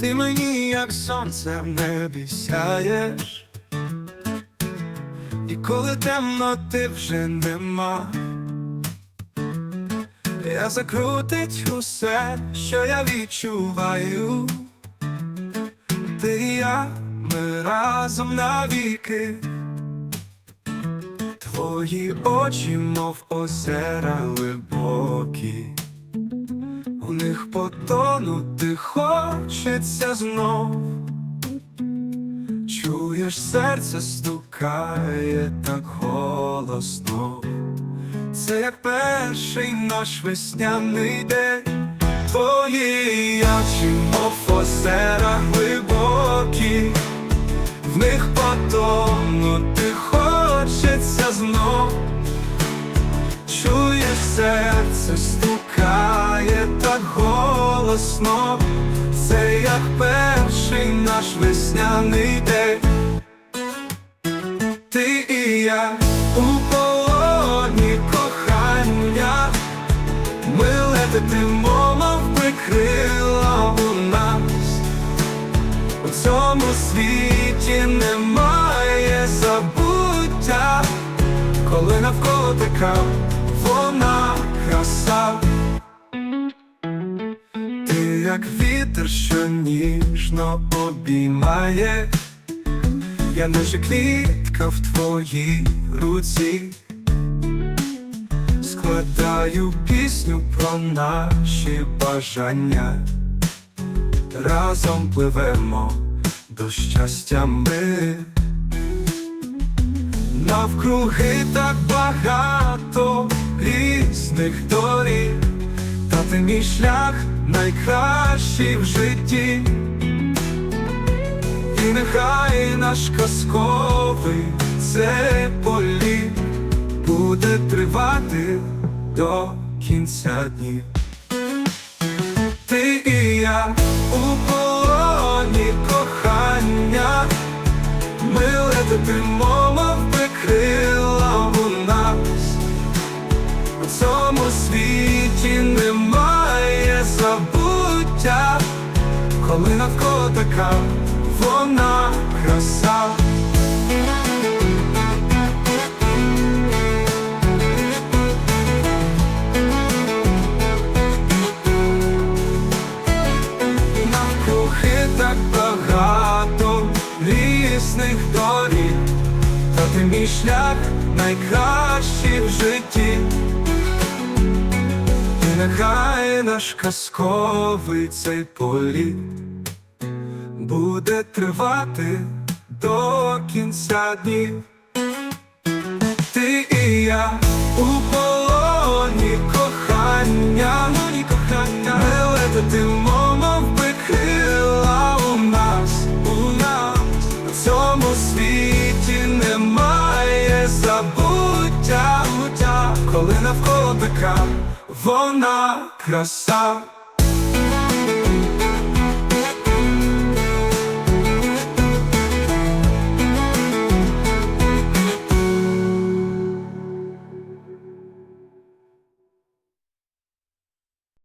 Ти мені, як сонце в небі сяєш, і коли темно, ти вже нема. Я закрутить усе, що я відчуваю. Ти і я, ми разом навіки. Твої очі, мов озера глибокі. У них потонути хочеться знов. Чуєш, серце стукає так голосно. Це як перший наш весняний день. Твої очі, мов озера глибокі, голосно, це як перший наш весняний день. Ти і я у полоні кохання, ми летимо, мов би крила у нас. У цьому світі немає забуття, коли навколо така вона краса. Як вітер, що ніжно обіймає, я наче квітка в твоїй руці, складаю пісню про наші бажання, разом пливемо до щастя ми. Навкруги так багато різних доріг, ти мій шлях найкращий в житті, і нехай наш казковий цей політ буде тривати до кінця днів. Ти і я у полоні кохання. Ми летимо, мій шлях найкращий в житті. І нехай наш казковий цей політ буде тривати до кінця днів. Ти і я у полоні кохання, моні кохання, ми летимо, коли навколо така вона краса.